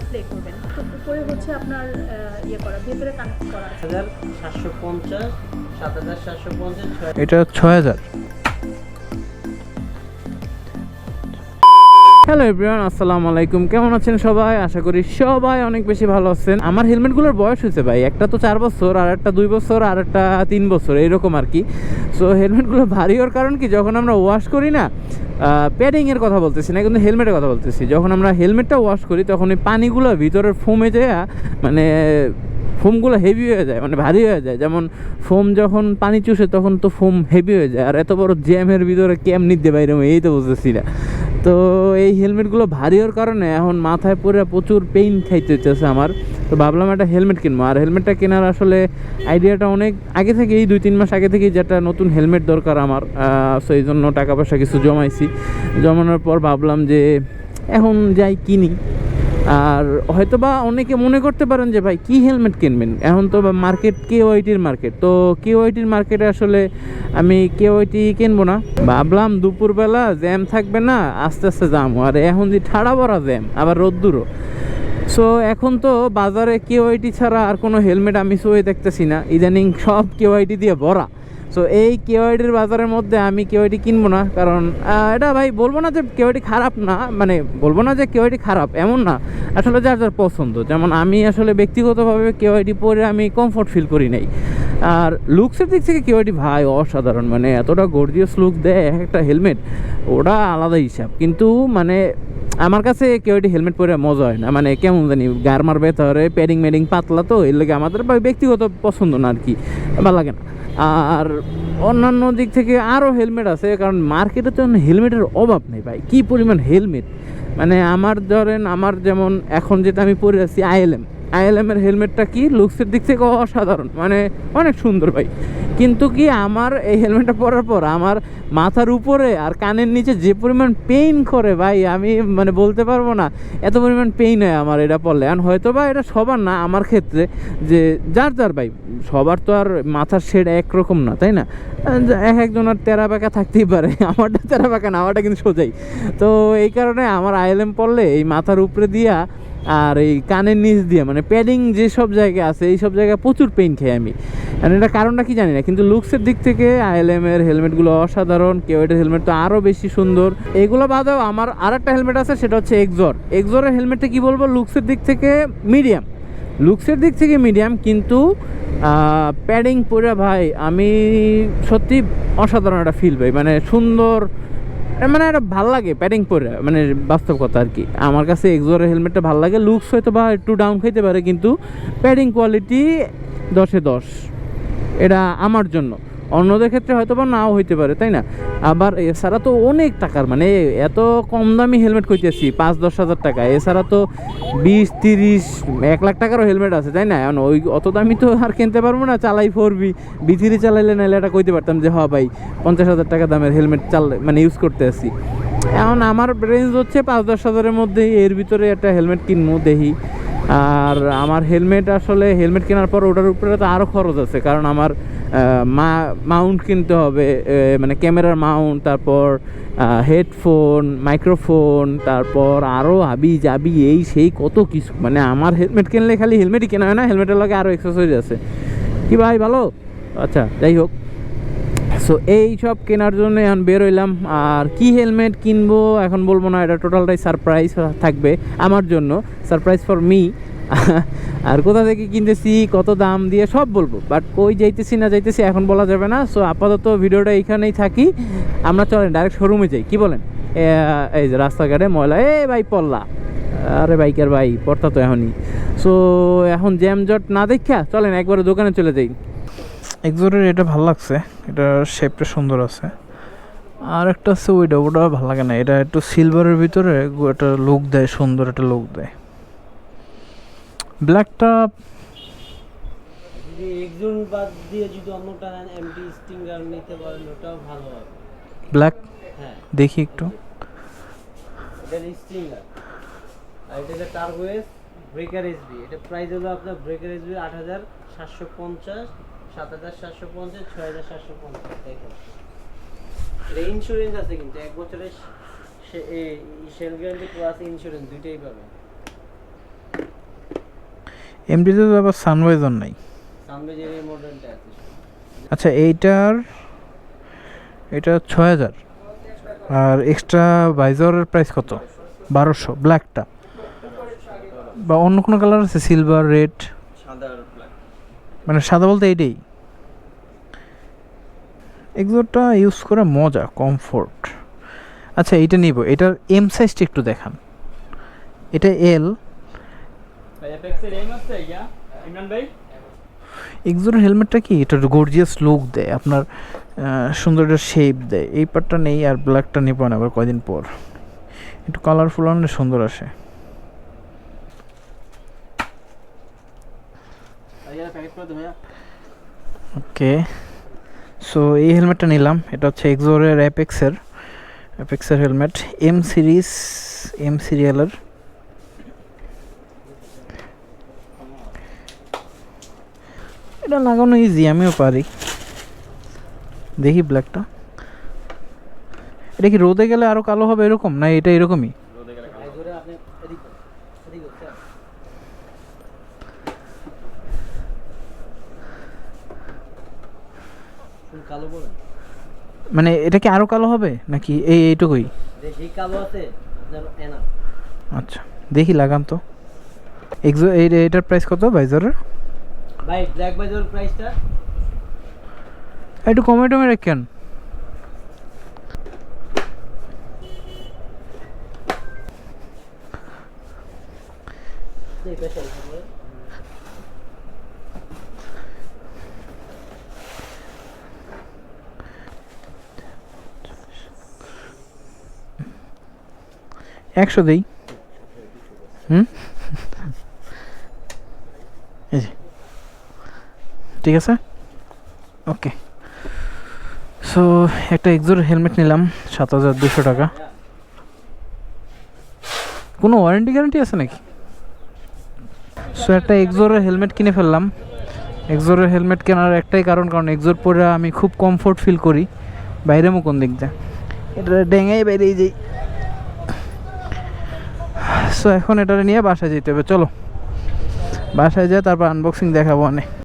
Play করবেন। তো উপরে হচ্ছে আপনার আহ, ইয়ে করা ভেতরে কানেক্ট করা আছে। হাজার সাতশো পঞ্চাশ সাত হাজার সাতশো পঞ্চাশ এটা ছয় হাজার। হ্যালো এভরিওয়ান আসসালামু আলাইকুম। কেমন আছেন সবাই? আশা করি সবাই অনেক বেশি ভালো আছেন। আমার হেলমেটগুলোর বয়স হয়েছে ভাই। একটা তো চার বছর, আর একটা দুই বছর, আর একটা তিন বছর এইরকম আর কি। সো হেলমেটগুলো ভারী হওয়ার কারণ কি? যখন আমরা ওয়াশ করি না প্যাডিংয়ের কথা বলতেছি না, কিন্তু হেলমেটের কথা বলতেছি। যখন আমরা হেলমেটটা ওয়াশ করি, তখন ওই পানিগুলো ভিতরের ফোমে যায় মানে ফোমগুলো হেভি হয়ে যায় মানে ভারী হয়ে যায়। যেমন ফোম যখন পানি চুষে, তখন তো ফোম হেভি হয়ে যায়। আর এত বড় জ্যামের ভিতরে কেমনি দিয়ে বাইরে এই তো বুঝতেছি না। তো এই হেলমেটগুলো ভারী হওয়ার কারণে এখন মাথায় পরে প্রচুর পেইন খাইতে হচ্ছে আমার। তো ভাবলাম একটা হেলমেট কিনবো। আর হেলমেটটা কেনার আসলে আইডিয়াটা অনেক আগে থেকেই, দুই, তিন মাস আগে থেকেই যেটা নতুন হেলমেট দরকার আমার সো এই জন্য টাকা পয়সা কিছু জমাইছি। জমানোর পর ভাবলাম যে এখন যাই কিনি। আর হয়তো বা অনেকে মনে করতে পারেন যে, ভাই, কি হেলমেট কিনবেন? এখন তো মার্কেট কে ওয়াইটির মার্কেট তো কে ওয়াইটির মার্কেটে আসলে আমি কে ওয়াইটি কিনবো না। ভাবলাম দুপুরবেলা জ্যাম থাকবে না, আস্তে আস্তে যাব আর এখন যে ঠাড়া বড়া জ্যাম আবার রোদ্দুরও। সো এখন তো বাজারে কে ওয়াইটি ছাড়া আর কোনো হেলমেট আমি সই দেখতেছি না। ইদানিং সব কে ওয়াইটি দিয়ে ভরা। সো এই কেওয়াইডির বাজারের মধ্যে আমি কেওয়াইটি কিনবো না, কারণ এটা ভাই বলব না যে কেওয়াইটি খারাপ না মানে বলব না যে কেওয়াইটি খারাপ, এমন না। আসলে যার যার পছন্দ, যেমন আমি আসলে ব্যক্তিগতভাবে কেওয়াইটি পরে আমি কমফোর্ট ফিল করি নাই। আর লুকসের দিক থেকে কেওয়াইটি ভাই অসাধারণ মানে এতটা গর্জিয়াস লুক দেয় একটা হেলমেট ওটা আলাদা হিসাব। কিন্তু মানে আমার কাছে কেউটি হেলমেট পরে মজা হয় না মানে কেমন জানি গারমার ভেতরে প্যাডিং ম্যাডিং পাতলা তো, এর লাগে আমাদের ব্যক্তিগত পছন্দ না আর কি, ভালো লাগে না। আর অন্যান্য দিক থেকে আরও হেলমেট আছে, কারণ মার্কেটে তো হেলমেটের অভাব নেই ভাই। কী পরিমাণ হেলমেট মানে আমার ধরেন, আমার যেমন এখন যেটা আমি পরে আছি আইএলএম আইএলএমের হেলমেটটা কি লুকসের দিক থেকে অসাধারণ। মানে অনেক সুন্দর ভাই। কিন্তু কি আমার এই হেলমেটটা পরার পর আমার মাথার উপরে আর কানের নিচে যে পরিমাণ পেইন করে ভাই, আমি মানে বলতে পারব না, এত পরিমাণ পেইন হয় আমার এটা পড়লে। আর হয়তো বা এটা সবার না, আমার ক্ষেত্রে যে যার যার ভাই, সবার তো আর মাথার শেড একরকম না, তাই না? এক একজনের তেরা পাকা থাকতেই পারে, আমারটা তেরা পাকা না, আমারটা কিন্তু সোজাই। তো এই কারণে আমার আইএলএম পড়লে এই মাথার উপরে দিয়া আর এই কানের নিচ দিয়ে মানে প্যাডিং যেসব জায়গায় আছে, এই সব জায়গায় প্রচুর পেইন খাই আমি। আর এটা কারণটা কি জানি না, কিন্তু লুকসের দিক থেকে আইএলএম এর হেলমেটগুলো অসাধারণ, কেউ এটার হেলমেট তো আরও বেশি সুন্দর। এগুলো বাদেও আমার আর একটা হেলমেট আছে, সেটা হচ্ছে এক্সর এক্সরের হেলমেটটা কি বলব লুকসের দিক থেকে মিডিয়াম লুকসের দিক থেকে মিডিয়াম কিন্তু প্যাডিং পরে ভাই, আমি সত্যি অসাধারণ একটা ফিল পাই। মানে সুন্দর মানে এটা ভালো লাগে প্যাডিং পরে মানে বাস্তব কথা আর কি। আমার কাছে এক্সোরের হেলমেটটা ভালো লাগে লুকস হয়তো বা একটু ডাউন খাইতে পারে, কিন্তু প্যাডিং কোয়ালিটি দশে দশ। এটা আমার জন্য। অন্যদের ক্ষেত্রে হয়তো বা নাও হইতে পারে, তাই না? আবার এছাড়া তো অনেক টাকার মানে এত কম দামি হেলমেট কইতেছি, পাঁচ, দশ হাজার টাকা। এছাড়া তো বিশ, তিরিশ, এক লাখ টাকারও হেলমেট আছে, তাই না? এখন ওই অত দামি তো আর কিনতে পারব না, চালাই ফোরবি। বিথিরি চালাইলে নাহলে এটা কইতে পারতাম যে হ ভাই, পঞ্চাশ হাজার টাকা দামের হেলমেট চাল মানে ইউজ করতে আসি এখন আমার রেঞ্জ হচ্ছে পাঁচ, দশ হাজারের মধ্যেই, এর ভিতরে একটা হেলমেট কিনবো, দেখি। আর আমার হেলমেট আসলে, হেলমেট কেনার পর ওটার উপরে তো আরও খরচ আছে, কারণ আমার মা মাউন্ট কিনতে হবে মানে ক্যামেরার মাউন্ট তারপর হেডফোন মাইক্রোফোন তারপর আরও আবি যাবি এই সেই কত কিছু। মানে আমার হেলমেট কিনলে খালি হেলমেটই কেনা হয় না হেলমেটের লগে আরও এক্সারসাইজ আছে। কি ভাই, ভালো? আচ্ছা যাই হোক। সো এই সব কেনার জন্য এখন বের হইলাম। আর কি হেলমেট কিনবো, এখন বলব না, এটা টোটালটাই সারপ্রাইজ থাকবে, আমার জন্য। সারপ্রাইজ ফর মি আর কোথা থেকে কিনতেছি, কত দাম দিয়ে সব বলব। বাট কই যাইতেছি, না যাইতেছি, এখন বলা যাবে না। সো আপাতত ভিডিওটা এইখানেই থাকি। আমরা চলেন ডাইরেক্ট শোরুমে যাই। কি বলেন? এই যে রাস্তাঘাটে ময়লা। এ, ভাই, পল্লা। আরে বাইকের ভাই পড়তা তো এখনই। সো এখন জ্যাম জট না দেখা চলেন, একবারে দোকানে চলে যাই। এক্সোরের এটা ভালো লাগছে। এটা শেপটা সুন্দর আছে। আর একটা আছে, ওইটা, ওটা ভালো লাগে না। এটা একটু সিলভারের ভিতরে একটা লুক দেয়, সুন্দর একটা লুক দেয়। ব্ল্যাকটা যদি একজন বাদ দিয়ে যদি অন্যটা নেন এমটি স্টিঙ্গার নিতে পারেন ওটাও ভালো হবে। ব্ল্যাক হ্যাঁ। দেখি একটু। এটা স্টিঙ্গার আর এটা ব্রেকার এসবি এটা প্রাইস হলো আপনার ব্রেকার এসবি আট হাজার সাতশো পঞ্চাশ সাত হাজার সাতশো পঞ্চাশ ছয় হাজার সাতশো পঞ্চাশ। দেখুন। এটা ইন্স্যুরেন্স আছে কিন্তু এক বছরের সেল গ্যারান্টি প্লাস ইন্স্যুরেন্স দুইটাই পাবেন। এমডিতে তো আবার সানভাইজার নাই। আচ্ছা এইটার এটা ছয় হাজার। আর এক্সট্রা ভাইজরের প্রাইস কত? বারোশো ব্ল্যাকটা বা অন্য কোনো কালার আছে? সিলভার রেড মানে সাদা বলতে এইটাই। এগুলোটা ইউজ করে মজা কমফোর্ট আচ্ছা এইটা নিব। এটার এম সাইজটা একটু দেখান। এটা এল ভাই অ্যাপেক্সের এম আছে ইয়া ইমরান ভাই এক্সোর হেলমেটটা কি? এটা গর্জিয়াস লুক দেয় আপনার সুন্দর একটা শেপ দেয়। এই পার্টটা নেই আর ব্ল্যাকটা নেব না আবার কয়দিন পর। একটু কালারফুল আনলে সুন্দর আসে। ওকে সো এই হেলমেটটা নিলাম। এটা হচ্ছে এক্সোরের অ্যাপেক্সের অ্যাপেক্সের হেলমেট এম সিরিজ এম সিরিয়ালের এটা লাগানো ইজি আমিও পারি। দেখি ব্ল্যাকটা এটা কি রোদে গেলে আরও কালো হবে এরকম, না এটা এরকমই? মানে এটা কি আরও কালো হবে, নাকি এই এইটুকুই? আচ্ছা দেখি লাগান তো। এটার প্রাইস কত ভাইজারের ভাই ব্ল্যাক বাজার প্রাইসটা একটু কমে টমে রাখেন। একশো দেই। হুম এই যে ঠিক আছে? ওকে সো একটা এক্সোর হেলমেট নিলাম, সাত হাজার দুশো টাকা। কোনো ওয়ারেন্টি গ্যারান্টি আছে নাকি? সো একটা এক্সোরের হেলমেট কিনে ফেললাম। এক্সোরের হেলমেট কেনার একটাই কারণ কারণ এক্সোর পরে আমি খুব কমফোর্ট ফিল করি। বাইরে কোন দিক দিয়ে এটা ডেঙাই বাইরে যাই। সো এখন এটা নিয়ে বাসায় যেতে হবে। চলো। বাসায় যায় তারপর আনবক্সিং দেখাবো অনেক।